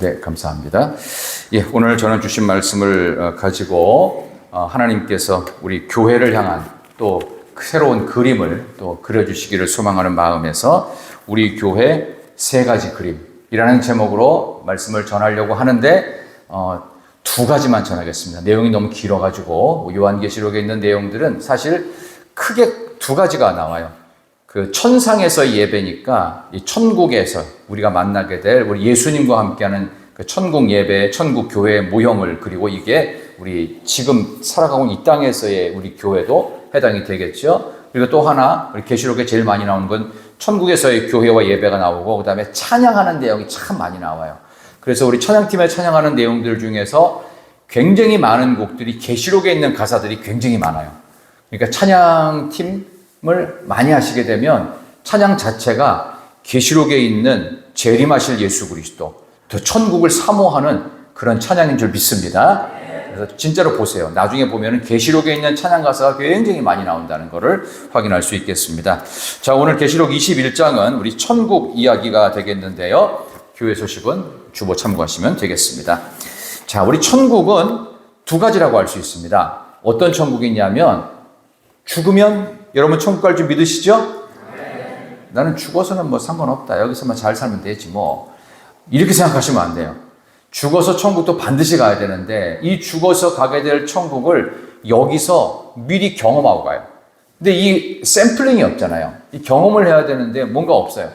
네, 감사합니다. 예, 오늘 저는 주신 말씀을 어, 가지고 어, 하나님께서 우리 교회를 향한 또 새로운 그림을 또 그려주시기를 소망하는 마음에서 우리 교회 세 가지 그림이라는 제목으로 말씀을 전하려고 하는데 어, 두 가지만 전하겠습니다. 내용이 너무 길어가지고 뭐 요한계시록에 있는 내용들은 사실 크게 두 가지가 나와요. 그 천상에서의 예배니까 이 천국에서 우리가 만나게 될 우리 예수님과 함께하는 그 천국 예배, 천국 교회의 모형을 그리고 이게 우리 지금 살아가고 있는 이 땅에서의 우리 교회도 해당이 되겠죠. 그리고 또 하나 우리 계시록에 제일 많이 나오는 건 천국에서의 교회와 예배가 나오고 그다음에 찬양하는 내용이 참 많이 나와요. 그래서 우리 찬양팀에 찬양하는 내용들 중에서 굉장히 많은 곡들이 계시록에 있는 가사들이 굉장히 많아요. 그러니까 찬양팀 을 많이 하시게 되면 찬양 자체가 계시록에 있는 재림하실 예수 그리스도, 더 천국을 사모하는 그런 찬양인 줄 믿습니다. 그래서 진짜로 보세요. 나중에 보면은 계시록에 있는 찬양 가사가 굉장히 많이 나온다는 것을 확인할 수 있겠습니다. 자, 오늘 계시록 21장은 우리 천국 이야기가 되겠는데요. 교회 소식은 주보 참고하시면 되겠습니다. 자, 우리 천국은 두 가지라고 할 수 있습니다. 어떤 천국이냐면 죽으면 여러분 천국 갈 줄 믿으시죠? 나는 죽어서는 뭐 상관없다. 여기서만 잘 살면 되지 뭐. 이렇게 생각하시면 안 돼요. 죽어서 천국도 반드시 가야 되는데 이 죽어서 가게 될 천국을 여기서 미리 경험하고 가요. 근데 이 샘플링이 없잖아요. 이 경험을 해야 되는데 뭔가 없어요.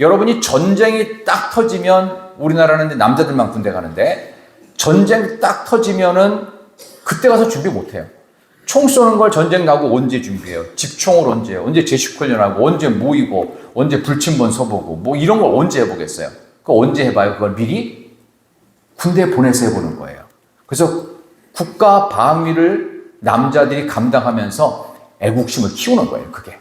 여러분이 전쟁이 딱 터지면 우리나라는 남자들만 군대 가는데 전쟁 딱 터지면은 그때 가서 준비 못 해요. 총 쏘는 걸 전쟁 나고 언제 준비해요? 집총을 언제 해요? 언제 제식훈련하고 언제 모이고 언제 불침번 서보고 뭐 이런 걸 언제 해보겠어요? 그거 언제 해봐요? 그걸 미리 군대에 보내서 해보는 거예요. 그래서 국가 방위를 남자들이 감당하면서 애국심을 키우는 거예요. 그게.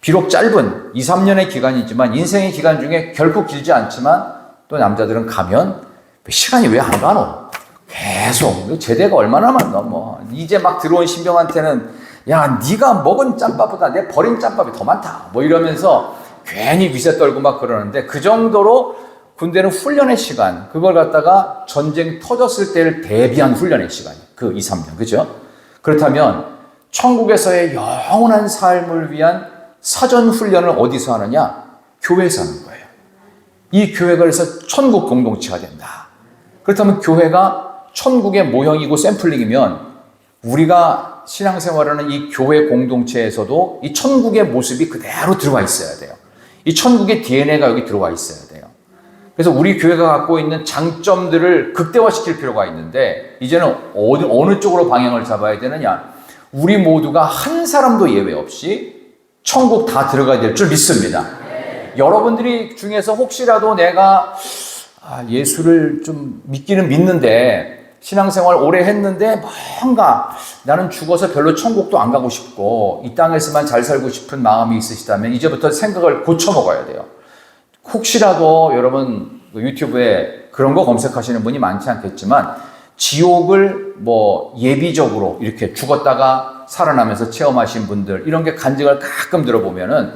비록 짧은 2, 3년의 기간이지만 인생의 기간 중에 결코 길지 않지만 또 남자들은 가면 시간이 왜 안 가노? 계속 제대가 얼마나 많나 뭐 이제 막 들어온 신병한테는 야 네가 먹은 짬밥보다 내 버린 짬밥이 더 많다 뭐 이러면서 괜히 위세 떨고 막 그러는데 그 정도로 군대는 훈련의 시간 그걸 갖다가 전쟁 터졌을 때를 대비한 훈련의 시간 그 2, 3년 그죠? 그렇다면 천국에서의 영원한 삶을 위한 사전 훈련을 어디서 하느냐? 교회에서 하는 거예요. 이 교회가 그래서 천국 공동체가 된다. 그렇다면 교회가 천국의 모형이고 샘플링이면 우리가 신앙생활하는 이 교회 공동체에서도 이 천국의 모습이 그대로 들어와 있어야 돼요. 이 천국의 DNA가 여기 들어와 있어야 돼요. 그래서 우리 교회가 갖고 있는 장점들을 극대화시킬 필요가 있는데 이제는 어느, 어느 쪽으로 방향을 잡아야 되느냐? 우리 모두가 한 사람도 예외 없이 천국 다 들어가야 될 줄 믿습니다. 여러분들이 중에서 혹시라도 내가 아, 예수를 좀 믿기는 믿는데 신앙생활 오래 했는데 뭔가 나는 죽어서 별로 천국도 안 가고 싶고 이 땅에서만 잘 살고 싶은 마음이 있으시다면 이제부터 생각을 고쳐 먹어야 돼요. 혹시라도 여러분 그 유튜브에 그런 거 검색하시는 분이 많지 않겠지만 지옥을 뭐 예비적으로 이렇게 죽었다가 살아나면서 체험하신 분들 이런 게 간증을 가끔 들어보면은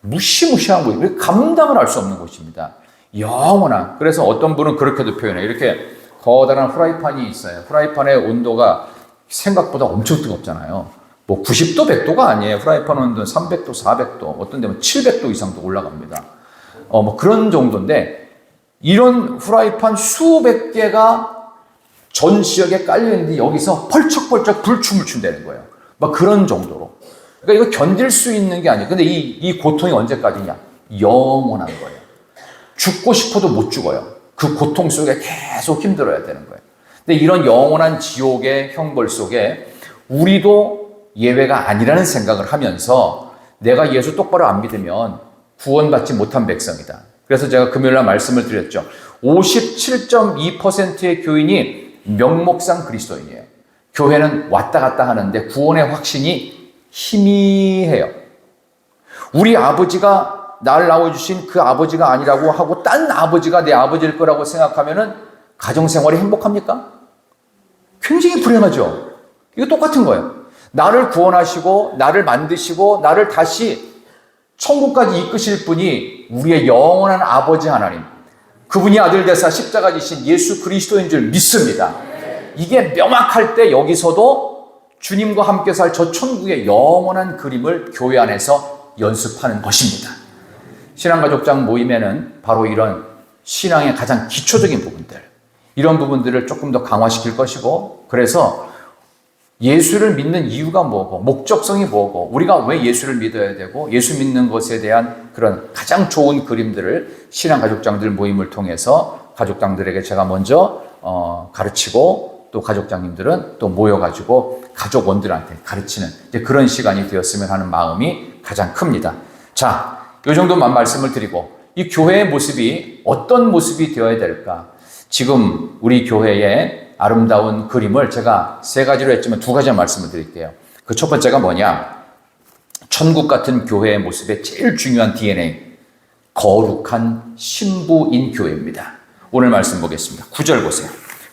무시무시한 거예요. 감당을 할 수 없는 곳입니다. 영원한. 그래서 어떤 분은 그렇게도 표현해요. 이렇게 거대한 프라이팬이 있어요. 프라이팬의 온도가 생각보다 엄청 뜨겁잖아요. 뭐 90도, 100도가 아니에요. 프라이팬 온도는 300도, 400도, 어떤 데는 700도 이상도 올라갑니다. 어, 뭐 그런 정도인데 이런 프라이팬 수백 개가 전 지역에 깔려 있는데 여기서 펄쩍펄쩍 불춤을 춘다는 거예요. 막 그런 정도로. 그러니까 이거 견딜 수 있는 게 아니에요. 근데 이, 이 고통이 언제까지냐? 영원한 거예요. 죽고 싶어도 못 죽어요. 그 고통 속에 계속 힘들어야 되는 거예요. 근데 이런 영원한 지옥의 형벌 속에 우리도 예외가 아니라는 생각을 하면서 내가 예수 똑바로 안 믿으면 구원받지 못한 백성이다. 그래서 제가 금요일 날 말씀을 드렸죠. 57.2%의 교인이 명목상 그리스도인이에요. 교회는 왔다 갔다 하는데 구원의 확신이 희미해요. 우리 아버지가 나를 낳아주신 그 아버지가 아니라고 하고 딴 아버지가 내 아버지일 거라고 생각하면은 가정생활이 행복합니까? 굉장히 불행하죠. 이거 똑같은 거예요. 나를 구원하시고, 나를 만드시고, 나를 다시 천국까지 이끄실 분이 우리의 영원한 아버지 하나님. 그분이 아들 대사 십자가 지신 예수 그리스도인 줄 믿습니다. 이게 명확할 때 여기서도 주님과 함께 살 저 천국의 영원한 그림을 교회 안에서 연습하는 것입니다. 신앙가족장 모임에는 바로 이런 신앙의 가장 기초적인 부분들, 이런 부분들을 조금 더 강화시킬 것이고, 그래서 예수를 믿는 이유가 뭐고, 목적성이 뭐고, 우리가 왜 예수를 믿어야 되고, 예수 믿는 것에 대한 그런 가장 좋은 그림들을 신앙가족장들 모임을 통해서 가족장들에게 제가 먼저 어, 가르치고, 또 가족장님들은 또 모여가지고 가족원들한테 가르치는 그런 시간이 되었으면 하는 마음이 가장 큽니다. 자, 이 정도만 말씀을 드리고 이 교회의 모습이 어떤 모습이 되어야 될까? 지금 우리 교회의 아름다운 그림을 제가 세 가지로 했지만 두 가지 말씀을 드릴게요. 그 첫 번째가 뭐냐? 천국 같은 교회의 모습의 제일 중요한 DNA. 거룩한 신부인 교회입니다. 오늘 말씀 보겠습니다. 9절 보세요.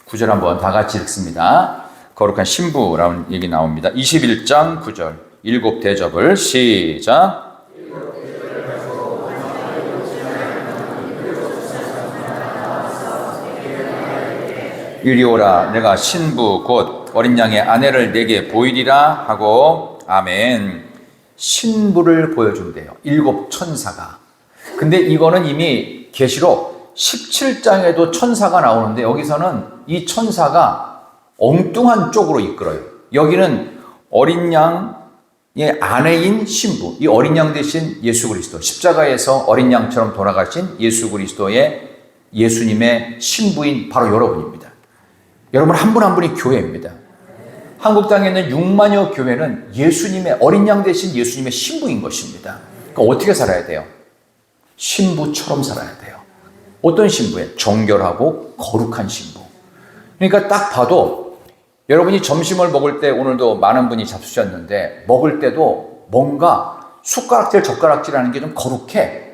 9절 한번 다 같이 읽습니다. 거룩한 신부라는 얘기 나옵니다. 21장 9절. 일곱 대접을 시작. 이리 오라 내가 신부 곧 어린 양의 아내를 내게 보이리라 하고 아멘. 신부를 보여준대요. 일곱 천사가. 근데 이거는 이미 계시록 17장에도 천사가 나오는데 여기서는 이 천사가 엉뚱한 쪽으로 이끌어요. 여기는 어린 양의 아내인 신부 이 어린 양 대신 예수 그리스도 십자가에서 어린 양처럼 돌아가신 예수 그리스도의 예수님의 신부인 바로 여러분입니다 여러분 한 분 한 분이 교회입니다. 한국 땅에 있는 6만여 교회는 예수님의 어린 양 대신 예수님의 신부인 것입니다. 그러니까 어떻게 살아야 돼요? 신부처럼 살아야 돼요. 어떤 신부에? 정결하고 거룩한 신부. 그러니까 딱 봐도 여러분이 점심을 먹을 때 오늘도 많은 분이 잡수셨는데 먹을 때도 뭔가 숟가락질 젓가락질하는 게 좀 거룩해.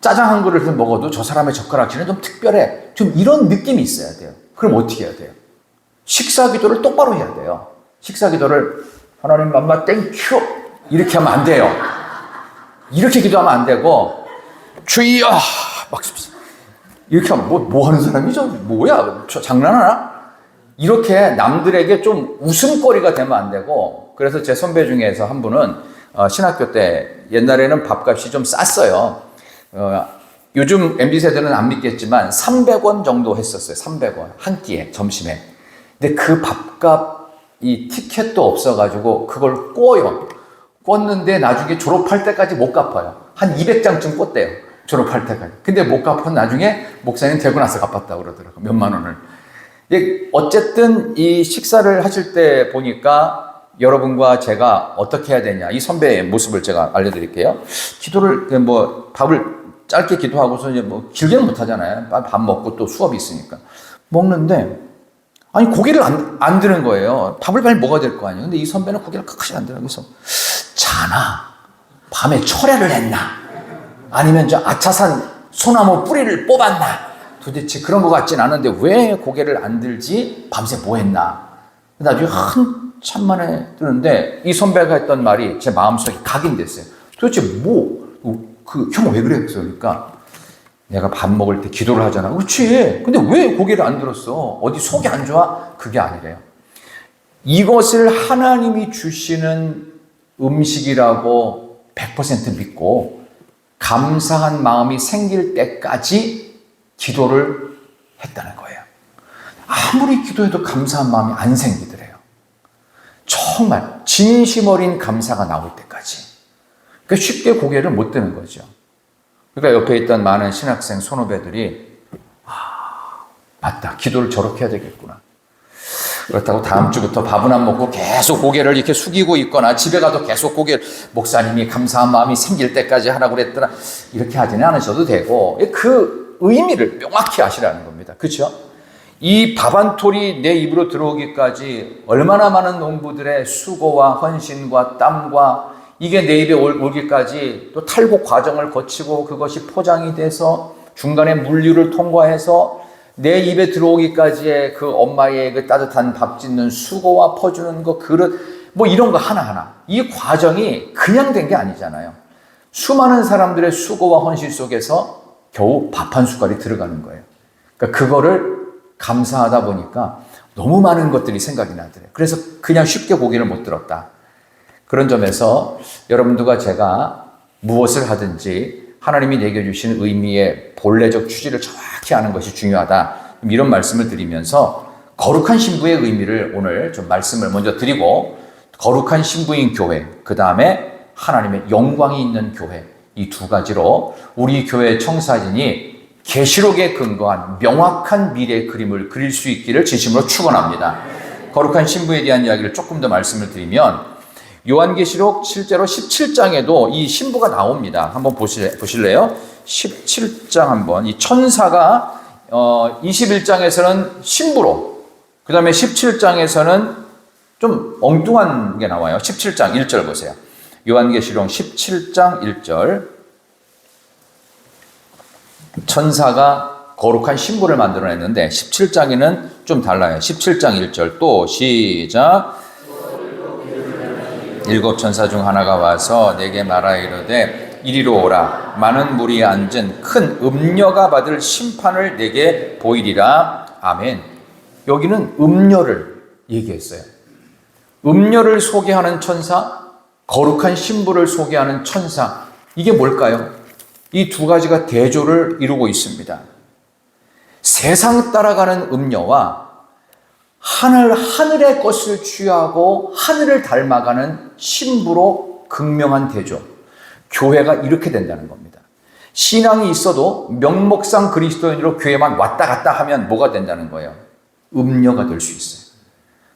짜장 한 그릇을 먹어도 저 사람의 젓가락질은 좀 특별해. 좀 이런 느낌이 있어야 돼요. 그럼 어떻게 해야 돼요? 식사 기도를 똑바로 해야 돼요. 식사 기도를 하나님 맘마 땡큐 이렇게 하면 안 돼요. 이렇게 기도하면 안 되고 주여 막 이렇게 하면 뭐, 뭐 하는 사람이죠? 뭐야? 저 장난하나? 이렇게 남들에게 좀 웃음거리가 되면 안 되고 그래서 제 선배 중에서 한 분은 어, 신학교 때 옛날에는 밥값이 좀 쌌어요. 어, 요즘 MZ 세대는 안 믿겠지만 300원 정도 했었어요. 300원 한 끼에 점심에. 근데 그 밥값 이 티켓도 없어가지고 그걸 꿔요. 꿨는데 나중에 졸업할 때까지 못 갚아요. 한 200장쯤 꿨대요. 졸업할 때까지. 근데 못 갚은 나중에 목사님 되고 나서 갚았다고 그러더라고요. 몇만 원을. 예, 어쨌든 이 식사를 하실 때 보니까 여러분과 제가 어떻게 해야 되냐. 이 선배의 모습을 제가 알려드릴게요. 기도를, 뭐, 밥을 짧게 기도하고서 이제 뭐 길게는 못 하잖아요. 밥 먹고 또 수업이 있으니까. 먹는데, 아니, 고개를 안, 안 드는 거예요. 밥을 빨리 먹어야 될 거 아니에요. 근데 이 선배는 고개를 끝까지 안 들어요. 그래서, 자나? 밤에 철회를 했나? 아니면 저 아차산 소나무 뿌리를 뽑았나? 도대체 그런 것 같진 않은데 왜 고개를 안 들지? 밤새 뭐 했나? 나중에 한참 만에 드는데 이 선배가 했던 말이 제 마음속에 각인됐어요. 도대체 뭐, 그, 형 왜 그래? 그러니까 내가 밥 먹을 때 기도를 하잖아. 그렇지. 근데 왜 고개를 안 들었어? 어디 속이 안 좋아? 그게 아니래요. 이것을 하나님이 주시는 음식이라고 100% 믿고 감사한 마음이 생길 때까지 기도를 했다는 거예요. 아무리 기도해도 감사한 마음이 안 생기더래요. 정말 진심 어린 감사가 나올 때까지. 그러니까 쉽게 고개를 못 드는 거죠. 그러니까 옆에 있던 많은 신학생 선후배들이 아, 맞다. 기도를 저렇게 해야 되겠구나. 그렇다고 다음 주부터 밥은 안 먹고 계속 고개를 이렇게 숙이고 있거나 집에 가도 계속 고개 목사님이 감사한 마음이 생길 때까지 하라고 그랬더라. 이렇게 하지는 않으셔도 되고 그 의미를 명확히 아시라는 겁니다. 그렇죠? 이 밥 한 톨이 내 입으로 들어오기까지 얼마나 많은 농부들의 수고와 헌신과 땀과 이게 내 입에 오기까지 또 탈곡 과정을 거치고 그것이 포장이 돼서 중간에 물류를 통과해서 내 입에 들어오기까지의 그 엄마의 그 따뜻한 밥 짓는 수고와 퍼주는 거 그릇 뭐 이런 거 하나하나 이 과정이 그냥 된 게 아니잖아요. 수많은 사람들의 수고와 헌신 속에서 겨우 밥 한 숟갈이 들어가는 거예요. 그러니까 그거를 감사하다 보니까 너무 많은 것들이 생각이 나더래요. 그래서 그냥 쉽게 고기를 못 들었다. 그런 점에서 여러분들과 제가 무엇을 하든지 하나님이 내게 주신 의미의 본래적 취지를 정확히 아는 것이 중요하다. 이런 말씀을 드리면서 거룩한 신부의 의미를 오늘 좀 말씀을 먼저 드리고 거룩한 신부인 교회, 그 다음에 하나님의 영광이 있는 교회, 이 두 가지로 우리 교회 청사진이 계시록에 근거한 명확한 미래의 그림을 그릴 수 있기를 진심으로 축원합니다. 거룩한 신부에 대한 이야기를 조금 더 말씀을 드리면 요한계시록 실제로 17장에도 이 신부가 나옵니다. 한번 보실래, 보실래 요? 17장 한번 이 천사가 어, 21장에서는 신부로 그 다음에 17장에서는 좀 엉뚱한 게 나와요. 17장 1절 보세요. 요한계시록 17장 1절 천사가 거룩한 신부를 만들어냈는데 17장에는 좀 달라요. 17장 1절 또 시작 일곱 천사 중 하나가 와서 내게 말하 이르되 이리로 오라. 많은 물이 앉은 큰 음녀가 받을 심판을 내게 보이리라. 아멘. 여기는 음녀를 얘기했어요. 음녀를 소개하는 천사 거룩한 신부를 소개하는 천사. 이게 뭘까요? 이 두 가지가 대조를 이루고 있습니다. 세상 따라가는 음녀와 하늘, 하늘의 것을 취하고 하늘을 닮아가는 신부로 극명한 대조. 교회가 이렇게 된다는 겁니다. 신앙이 있어도 명목상 그리스도인으로 교회만 왔다 갔다 하면 뭐가 된다는 거예요? 음녀가 될 수 있어요.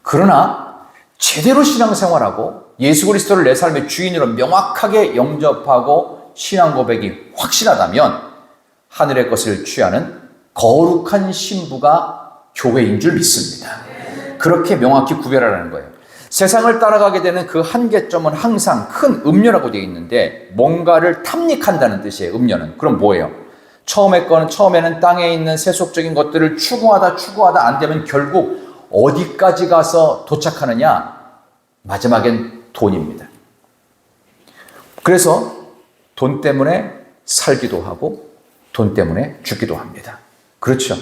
그러나 제대로 신앙생활하고 예수 그리스도를 내 삶의 주인으로 명확하게 영접하고 신앙 고백이 확실하다면 하늘의 것을 취하는 거룩한 신부가 교회인 줄 믿습니다. 그렇게 명확히 구별하라는 거예요. 세상을 따라가게 되는 그 한계점은 항상 큰 음료라고 되어 있는데 뭔가를 탐닉한다는 뜻이에요. 음료는. 그럼 뭐예요? 처음에 거는 처음에는 땅에 있는 세속적인 것들을 추구하다 추구하다 안 되면 결국 어디까지 가서 도착하느냐? 마지막엔 돈입니다. 그래서 돈 때문에 살기도 하고 돈 때문에 죽기도 합니다. 그렇죠.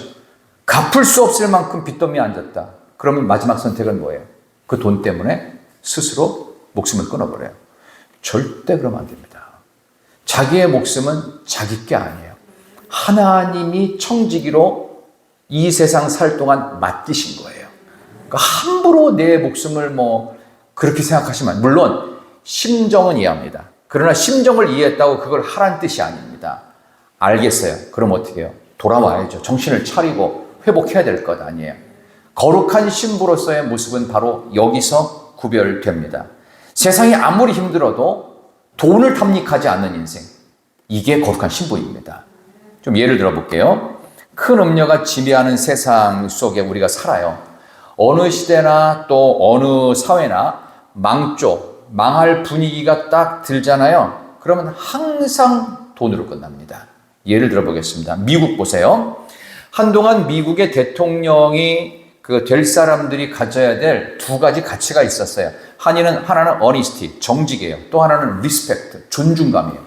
갚을 수 없을 만큼 빚더미에 앉았다. 그러면 마지막 선택은 뭐예요? 그 돈 때문에 스스로 목숨을 끊어버려요. 절대 그러면 안 됩니다. 자기의 목숨은 자기 게 아니에요. 하나님이 청지기로 이 세상 살 동안 맡기신 거예요. 그러니까 함부로 내 목숨을 뭐 그렇게 생각하시면 물론 심정은 이해합니다. 그러나 심정을 이해했다고 그걸 하란 뜻이 아닙니다. 알겠어요. 그럼 어떻게 해요? 돌아와야죠. 정신을 차리고 회복해야 될 것 아니에요. 거룩한 신부로서의 모습은 바로 여기서 구별됩니다. 세상이 아무리 힘들어도 돈을 탐닉하지 않는 인생. 이게 거룩한 신부입니다. 좀 예를 들어 볼게요. 큰 음료가 지배하는 세상 속에 우리가 살아요. 어느 시대나 또 어느 사회나 망조, 망할 분위기가 딱 들잖아요. 그러면 항상 돈으로 끝납니다. 예를 들어 보겠습니다. 미국 보세요. 한동안 미국의 대통령이 그 될 사람들이 가져야 될 두 가지 가치가 있었어요. 한이는 하나는 어니스티, 정직이에요. 또 하나는 리스펙트, 존중감이에요.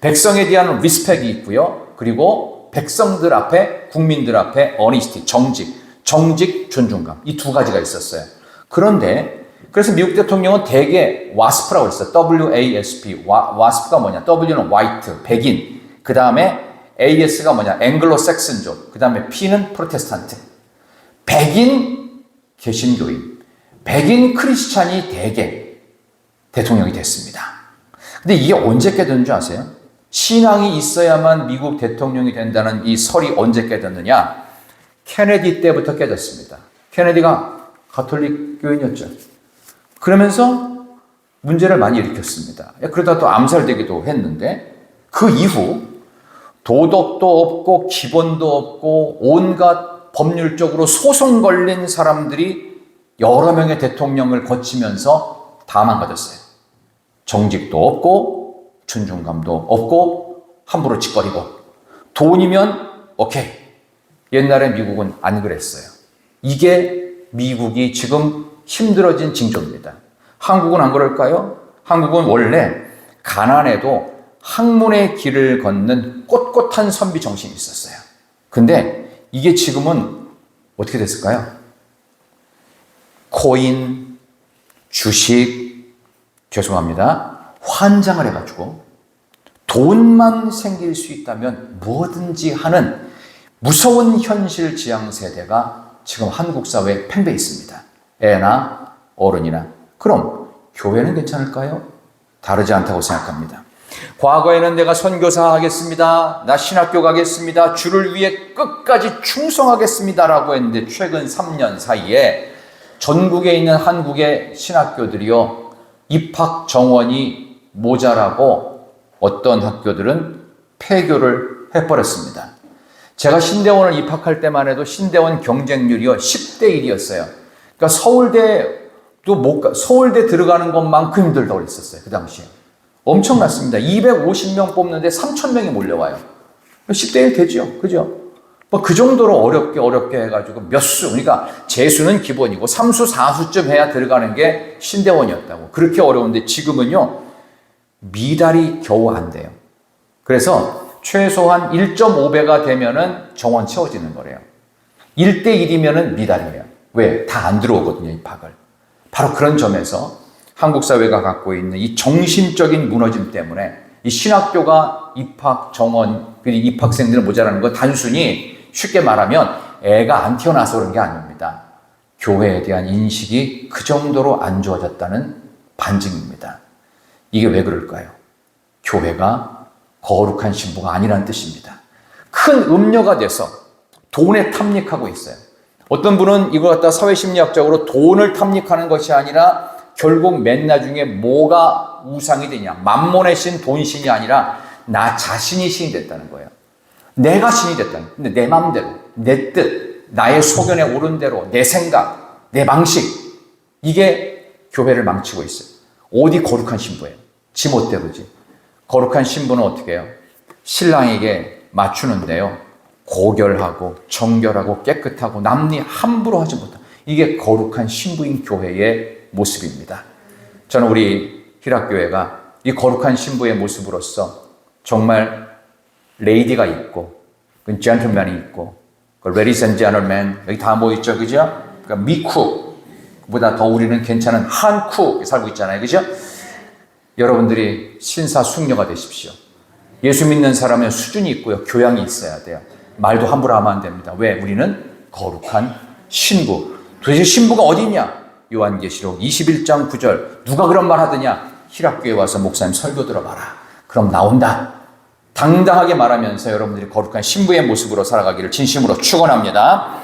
백성에 대한 리스펙이 있고요. 그리고 백성들 앞에 국민들 앞에 어니스티, 정직, 정직, 존중감 이 두 가지가 있었어요. 그런데 그래서 미국 대통령은 대개 와스프라고 했어요. W-A-S-P. 와, 와스프가 뭐냐? W는 화이트, 백인. 그 다음에 AS가 뭐냐? 앵글로 섹슨족. 그 다음에 P는 프로테스탄트. 백인 개신교인. 백인 크리스찬이 대개 대통령이 됐습니다. 근데 이게 언제 깨닫는 줄 아세요? 신앙이 있어야만 미국 대통령이 된다는 이 설이 언제 깨닫느냐? 케네디 때부터 깨졌습니다. 케네디가 가톨릭 교인이었죠. 그러면서 문제를 많이 일으켰습니다. 그러다 또 암살되기도 했는데 그 이후 도덕도 없고 기본도 없고 온갖 법률적으로 소송 걸린 사람들이 여러 명의 대통령을 거치면서 다 망가졌어요. 정직도 없고 존중감도 없고 함부로 짓거리고 돈이면 오케이. 옛날에 미국은 안 그랬어요. 이게 미국이 지금 힘들어진 징조입니다. 한국은 안 그럴까요? 한국은 원래 가난해도 학문의 길을 걷는 꼿꼿한 선비 정신이 있었어요. 근데 이게 지금은 어떻게 됐을까요? 코인, 주식, 죄송합니다. 환장을 해가지고 돈만 생길 수 있다면 뭐든지 하는 무서운 현실 지향 세대가 지금 한국 사회에 팽배 있습니다. 애나 어른이나. 그럼 교회는 괜찮을까요? 다르지 않다고 생각합니다. 과거에는 내가 선교사 하겠습니다. 나 신학교 가겠습니다. 주를 위해 끝까지 충성하겠습니다라고 했는데 최근 3년 사이에 전국에 있는 한국의 신학교들이요. 입학 정원이 모자라고 어떤 학교들은 폐교를 해버렸습니다. 제가 신대원을 입학할 때만 해도 신대원 경쟁률이요 10대 1이었어요. 그러니까 서울대도 못 가, 서울대 들어가는 것만큼 힘들다고 그랬었어요. 그 당시에. 엄청났습니다. 250명 뽑는데 3,000명이 몰려와요. 10대 1 되죠. 그죠? 뭐 그 정도로 어렵게 어렵게 해가지고 몇 수, 그러니까 재수는 기본이고 3수, 4수쯤 해야 들어가는 게 신대원이었다고. 그렇게 어려운데 지금은요, 미달이 겨우 안 돼요. 그래서 최소한 1.5배가 되면은 정원 채워지는 거래요. 1대 1이면은 미달이에요. 왜? 다 안 들어오거든요, 입학을. 바로 그런 점에서 한국 사회가 갖고 있는 이 정신적인 무너짐 때문에 이 신학교가 입학 정원, 그리고 입학생들 모자라는 건 단순히 쉽게 말하면 애가 안 태어나서 그런 게 아닙니다. 교회에 대한 인식이 그 정도로 안 좋아졌다는 반증입니다. 이게 왜 그럴까요? 교회가 거룩한 신부가 아니라는 뜻입니다. 큰 음료가 돼서 돈에 탐닉하고 있어요. 어떤 분은 이걸 갖다 사회심리학적으로 돈을 탐닉하는 것이 아니라 결국 맨 나중에 뭐가 우상이 되냐. 만몬의 신, 돈신이 아니라 나 자신이 신이 됐다는 거예요. 내가 신이 됐다는 거예요. 근데 내 마음대로, 내 뜻, 나의 소견에 오른 대로, 내 생각, 내 방식. 이게 교회를 망치고 있어요. 어디 거룩한 신부예요? 지 멋대로지. 거룩한 신부는 어떻게 해요? 신랑에게 맞추는데요. 고결하고 정결하고 깨끗하고 남리 함부로 하지 못한 이게 거룩한 신부인 교회의 모습입니다. 저는 우리 희락교회가 이 거룩한 신부의 모습으로서 정말 레이디가 있고 그 젠틀맨이 있고 그 레디스 앤 제너맨 여기 다 모였죠 그죠? 그러니까 미쿡보다 더 우리는 괜찮은 한쿡 살고 있잖아요 그죠? 여러분들이 신사 숙녀가 되십시오. 예수 믿는 사람은 수준이 있고요. 교양이 있어야 돼요. 말도 함부로 하면 안 됩니다. 왜? 우리는 거룩한 신부. 도대체 신부가 어디 있냐? 요한계시록 21장 9절. 누가 그런 말 하더냐? 희락교회 와서 목사님 설교 들어봐라. 그럼 나온다. 당당하게 말하면서 여러분들이 거룩한 신부의 모습으로 살아가기를 진심으로 축원합니다.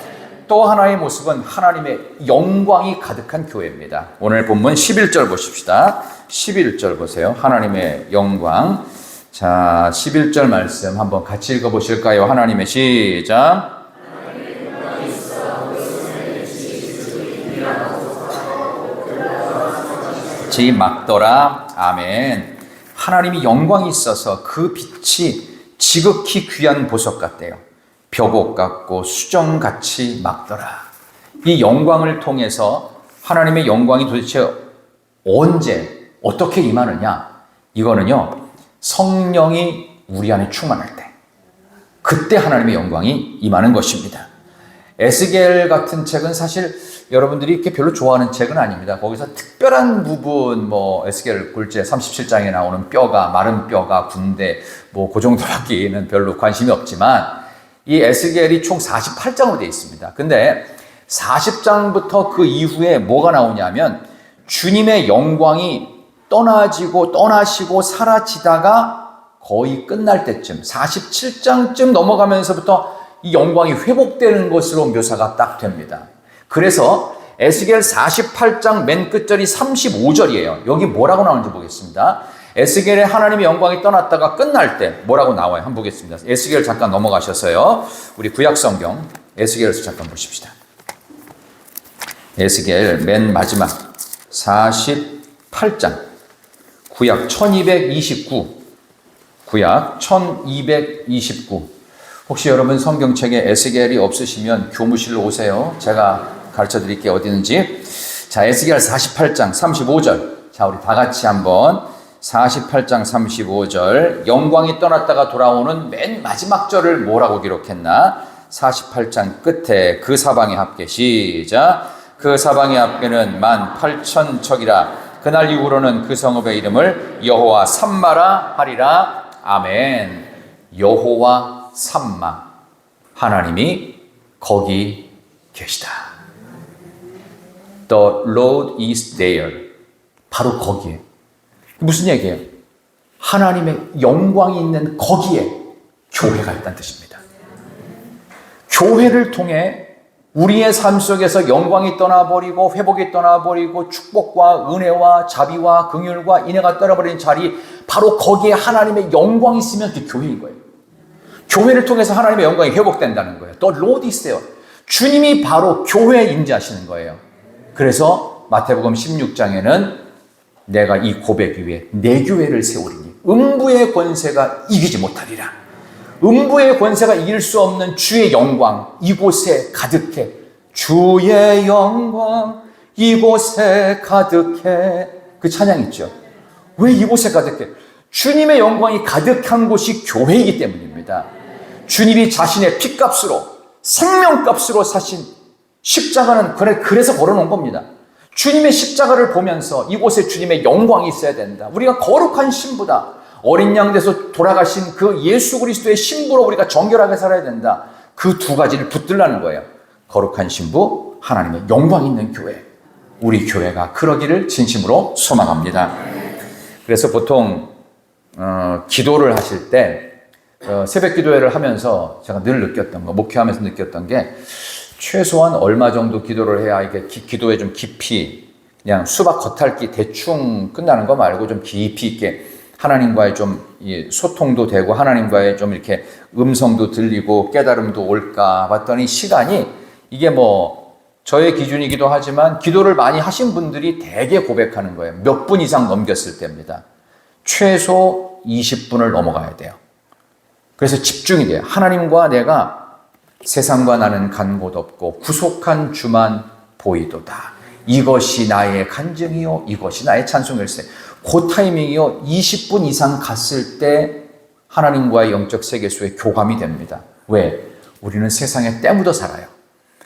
또 하나의 모습은 하나님의 영광이 가득한 교회입니다. 오늘 본문 11절 보십시다. 11절 보세요. 하나님의 영광. 자, 11절 말씀 한번 같이 읽어 보실까요? 하나님의 시작. 지 막더라. 아멘. 하나님이 영광이 있어서 그 빛이 지극히 귀한 보석 같대요. 벽옥 같고 수정 같이 막더라. 이 영광을 통해서 하나님의 영광이 도대체 언제 어떻게 임하느냐? 이거는요. 성령이 우리 안에 충만할 때 그때 하나님의 영광이 임하는 것입니다. 에스겔 같은 책은 사실 여러분들이 이렇게 별로 좋아하는 책은 아닙니다. 거기서 특별한 부분, 뭐, 에스겔 굴제 37장에 나오는 뼈가, 마른 뼈가, 군대, 뭐, 그 정도밖에는 별로 관심이 없지만, 이 에스겔이 총 48장으로 되어 있습니다. 근데 40장부터 그 이후에 뭐가 나오냐면, 주님의 영광이 떠나지고, 떠나시고, 사라지다가 거의 끝날 때쯤, 47장쯤 넘어가면서부터 이 영광이 회복되는 것으로 묘사가 딱 됩니다. 그래서 에스겔 48장 맨 끝절이 35절이에요. 여기 뭐라고 나오는지 보겠습니다. 에스겔의 하나님의 영광이 떠났다가 끝날 때 뭐라고 나와요? 한번 보겠습니다. 에스겔 잠깐 넘어가셔서요. 우리 구약 성경 에스겔에서 잠깐 보십시다. 에스겔 맨 마지막 48장 구약 1229 구약 1229 혹시 여러분 성경책에 에스겔이 없으시면 교무실로 오세요. 제가 가르쳐 드릴게요. 어디 있는지. 자, 에스겔 48장 35절. 자, 우리 다 같이 한번 48장 35절 영광이 떠났다가 돌아오는 맨 마지막 절을 뭐라고 기록했나? 48장 끝에 그 사방의 합계 시작 그 사방의 합계는 만 8천 척이라 그날 이후로는 그 성읍의 이름을 여호와 삼마라 하리라 아멘 여호와 삼마 하나님이 거기 계시다 The Lord is there 바로 거기에 무슨 얘기예요? 하나님의 영광이 있는 거기에 교회가 있다는 뜻입니다. 교회를 통해 우리의 삶 속에서 영광이 떠나버리고 회복이 떠나버리고 축복과 은혜와 자비와 긍휼과 인애가 떠나버린 자리 바로 거기에 하나님의 영광이 있으면 그 교회인 거예요. 교회를 통해서 하나님의 영광이 회복된다는 거예요. 또 로디세요. 주님이 바로 교회에 임재하시는 거예요. 그래서 마태복음 16장에는 내가 이 고백 위에 내 교회를 세우리니 음부의 권세가 이기지 못하리라. 음부의 권세가 이길 수 없는 주의 영광 이곳에 가득해. 주의 영광 이곳에 가득해. 그 찬양 있죠. 왜 이곳에 가득해? 주님의 영광이 가득한 곳이 교회이기 때문입니다. 주님이 자신의 피값으로 생명값으로 사신 십자가는 그래 그래서 걸어놓은 겁니다. 주님의 십자가를 보면서 이곳에 주님의 영광이 있어야 된다. 우리가 거룩한 신부다. 어린 양 돼서 돌아가신 그 예수 그리스도의 신부로 우리가 정결하게 살아야 된다. 그 두 가지를 붙들라는 거예요. 거룩한 신부, 하나님의 영광 있는 교회. 우리 교회가 그러기를 진심으로 소망합니다. 그래서 보통 어, 기도를 하실 때 어, 새벽 기도회를 하면서 제가 늘 느꼈던 거, 목회하면서 느꼈던 게 최소한 얼마 정도 기도를 해야 이게 기, 도에 좀 깊이 그냥 수박 겉핥기 대충 끝나는 거 말고 좀 깊이 있게 하나님과의 좀 소통도 되고 하나님과의 좀 이렇게 음성도 들리고 깨달음도 올까 봤더니 시간이 이게 뭐 저의 기준이기도 하지만 기도를 많이 하신 분들이 대개 고백하는 거예요. 몇 분 이상 넘겼을 때입니다. 최소 20분을 넘어가야 돼요. 그래서 집중이 돼요. 하나님과 내가 세상과 나는 간 곳 없고 구속한 주만 보이도다. 이것이 나의 간증이요. 이것이 나의 찬송일세. 그 타이밍이요. 20분 이상 갔을 때 하나님과의 영적 세계 속에 교감이 됩니다. 왜? 우리는 세상에 때묻어 살아요.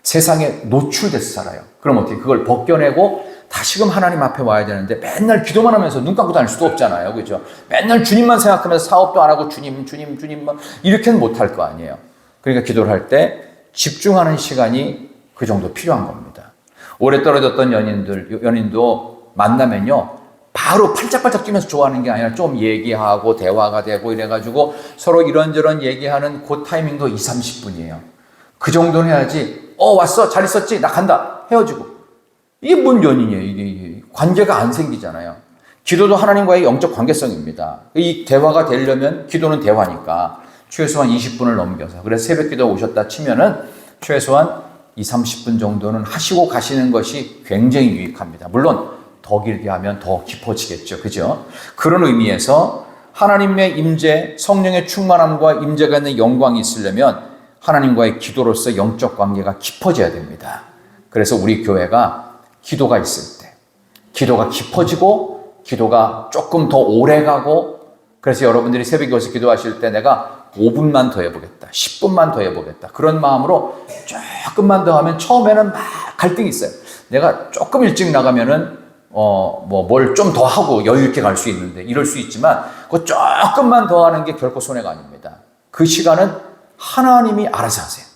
세상에 노출돼서 살아요. 그럼 어떻게 그걸 벗겨내고 다시금 하나님 앞에 와야 되는데 맨날 기도만 하면서 눈 감고 다닐 수도 없잖아요. 그죠? 맨날 주님만 생각하면서 사업도 안 하고 주님, 주님, 주님, 이렇게는 못할 거 아니에요. 그러니까 기도를 할 때 집중하는 시간이 그 정도 필요한 겁니다. 오래 떨어졌던 연인들, 연인도 만나면요. 바로 팔짝팔짝 뛰면서 좋아하는 게 아니라 좀 얘기하고 대화가 되고 이래가지고 서로 이런저런 얘기하는 그 타이밍도 2, 30분이에요. 그 정도는 해야지, 어, 왔어. 잘 있었지? 나 간다. 헤어지고. 이게 뭔 연인이에요? 이게. 관계가 안 생기잖아요. 기도도 하나님과의 영적 관계성입니다. 이 대화가 되려면 기도는 대화니까. 최소한 20분을 넘겨서 그래서 새벽 기도 오셨다 치면은 최소한 2, 30분 정도는 하시고 가시는 것이 굉장히 유익합니다. 물론 더 길게 하면 더 깊어지겠죠. 그죠? 그런 의미에서 하나님의 임재, 성령의 충만함과 임재가 있는 영광이 있으려면 하나님과의 기도로서 영적 관계가 깊어져야 됩니다. 그래서 우리 교회가 기도가 있을 때, 기도가 깊어지고, 기도가 조금 더 오래 가고, 그래서 여러분들이 새벽에 와서 기도하실 때 내가 5분만 더 해보겠다. 10분만 더 해보겠다. 그런 마음으로 조금만 더 하면 처음에는 막 갈등이 있어요. 내가 조금 일찍 나가면은 어, 뭐, 뭘 좀 더 하고 여유 있게 갈 수 있는데, 이럴 수 있지만, 그 조금만 더 하는 게 결코 손해가 아닙니다. 그 시간은 하나님이 알아서 하세요.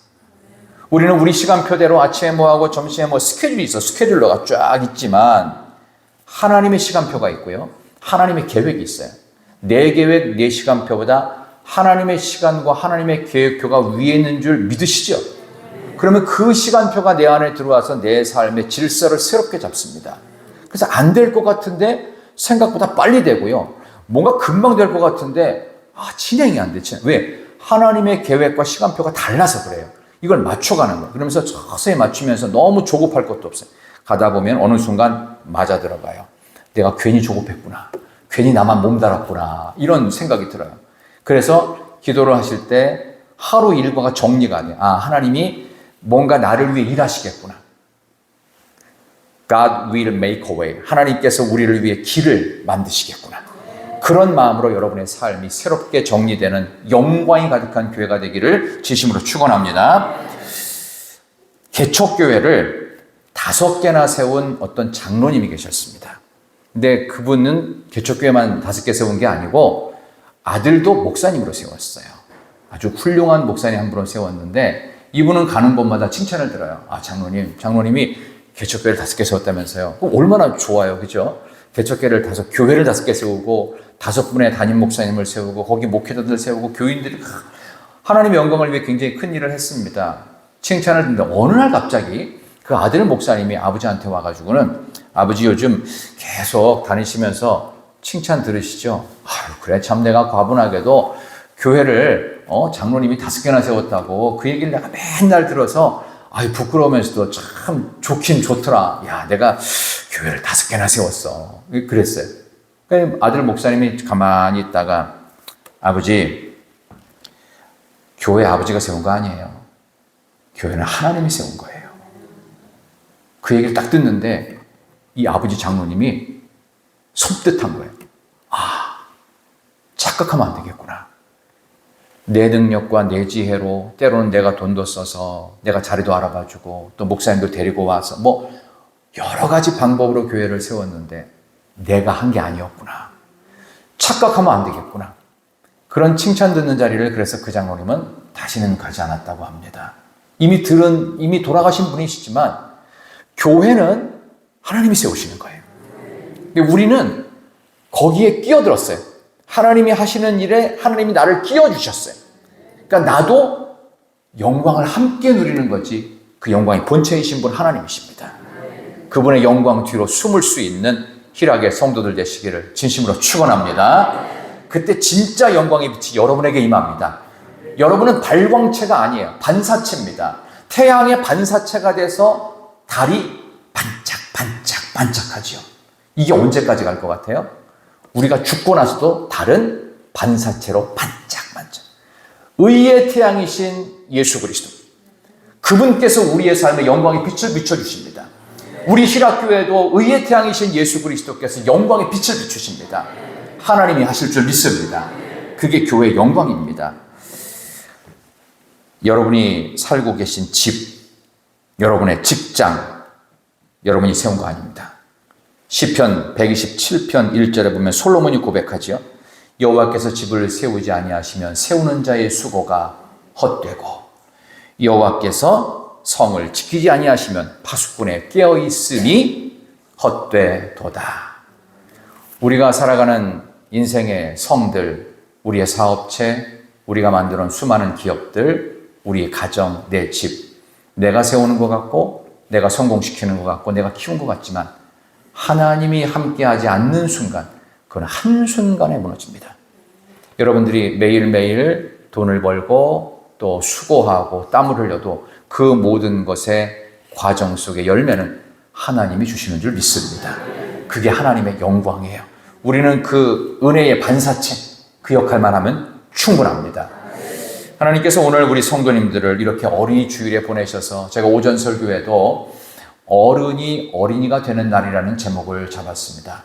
우리는 우리 시간표대로 아침에 뭐 하고 점심에 뭐 스케줄이 있어. 스케줄러가 쫙 있지만, 하나님의 시간표가 있고요. 하나님의 계획이 있어요. 내 계획, 내 시간표보다 하나님의 시간과 하나님의 계획표가 위에 있는 줄 믿으시죠? 그러면 그 시간표가 내 안에 들어와서 내 삶의 질서를 새롭게 잡습니다. 그래서 안 될 것 같은데 생각보다 빨리 되고요. 뭔가 금방 될 것 같은데 아, 진행이 안 돼. 왜? 하나님의 계획과 시간표가 달라서 그래요. 이걸 맞춰가는 거예요. 그러면서 서서히 맞추면서 너무 조급할 것도 없어요. 가다 보면 어느 순간 맞아 들어가요. 내가 괜히 조급했구나. 괜히 나만 몸달았구나. 이런 생각이 들어요. 그래서 기도를 하실 때 하루 일과가 정리가 돼요. 아, 하나님이 뭔가 나를 위해 일하시겠구나. God will make a way. 하나님께서 우리를 위해 길을 만드시겠구나. 그런 마음으로 여러분의 삶이 새롭게 정리되는 영광이 가득한 교회가 되기를 진심으로 축원합니다. 개척교회를 다섯 개나 세운 어떤 장로님이 계셨습니다. 근데 그분은 개척교회만 다섯 개 세운 게 아니고 아들도 목사님으로 세웠어요. 아주 훌륭한 목사님 한 분을 세웠는데 이분은 가는 곳마다 칭찬을 들어요. 아, 장로님, 장로님이 개척교회를 다섯 개 세웠다면서요. 얼마나 좋아요. 그죠? 개척교회를 다섯, 교회를 다섯 개 세우고 다섯 분의 담임 목사님을 세우고 거기 목회자들 세우고 교인들이 하나님의 영광을 위해 굉장히 큰 일을 했습니다. 칭찬을 듣는데 어느 날 갑자기 그 아들 목사님이 아버지한테 와가지고는 아버지 요즘 계속 다니시면서 칭찬 들으시죠? 아유, 그래, 참 내가 과분하게도 교회를, 어, 장로님이 다섯 개나 세웠다고 그 얘기를 내가 맨날 들어서 아유, 부끄러우면서도 참 좋긴 좋더라. 야, 내가 교회를 다섯 개나 세웠어. 그랬어요. 그러니까 아들 목사님이 가만히 있다가 아버지, 교회 아버지가 세운 거 아니에요. 교회는 하나님이 세운 거예요. 그 얘기를 딱 듣는데 이 아버지 장로님이 섬뜩한 거예요. 아, 착각하면 안 되겠구나. 내 능력과 내 지혜로 때로는 내가 돈도 써서 내가 자리도 알아봐주고 또 목사님도 데리고 와서 뭐 여러 가지 방법으로 교회를 세웠는데 내가 한 게 아니었구나. 착각하면 안 되겠구나. 그런 칭찬 듣는 자리를 그래서 그 장로님은 다시는 가지 않았다고 합니다. 이미 들은, 이미 돌아가신 분이시지만 교회는 하나님이 세우시는 거예요. 근데 우리는 거기에 끼어들었어요. 하나님이 하시는 일에 하나님이 나를 끼워주셨어요. 그러니까 나도 영광을 함께 누리는 거지 그 영광이 본체이신 분 하나님이십니다. 그분의 영광 뒤로 숨을 수 있는 희락의 성도들 되시기를 진심으로 축원합니다. 그때 진짜 영광의 빛이 여러분에게 임합니다. 여러분은 발광체가 아니에요. 반사체입니다. 태양의 반사체가 돼서 달이 반짝 반짝 반짝하지요. 이게 언제까지 갈 것 같아요? 우리가 죽고 나서도 달은 반사체로 반짝반짝. 의의 태양이신 예수 그리스도. 그분께서 우리의 삶에 영광의 빛을 비춰주십니다. 우리 희락교회도 의의 태양이신 예수 그리스도께서 영광의 빛을 비추십니다. 하나님이 하실 줄 믿습니다. 그게 교회의 영광입니다. 여러분이 살고 계신 집, 여러분의 직장, 여러분이 세운 거 아닙니다. 시편 127편 1절에 보면 솔로몬이 고백하지요. 여호와께서 집을 세우지 아니하시면 세우는 자의 수고가 헛되고 여호와께서 성을 지키지 아니하시면 파수꾼에 깨어 있음이 헛되도다. 우리가 살아가는 인생의 성들, 우리의 사업체, 우리가 만드는 수많은 기업들, 우리의 가정, 내 집, 내가 세우는 것 같고, 내가 성공시키는 것 같고, 내가 키운 것 같지만, 하나님이 함께하지 않는 순간, 그건 한순간에 무너집니다. 여러분들이 매일매일 돈을 벌고, 또 수고하고, 땀을 흘려도 그 모든 것의 과정 속의 열매는 하나님이 주시는 줄 믿습니다. 그게 하나님의 영광이에요. 우리는 그 은혜의 반사체, 그 역할만 하면 충분합니다. 하나님께서 오늘 우리 성도님들을 이렇게 어린이 주일에 보내셔서 제가 오전 설교에도 어른이 어린이가 되는 날이라는 제목을 잡았습니다.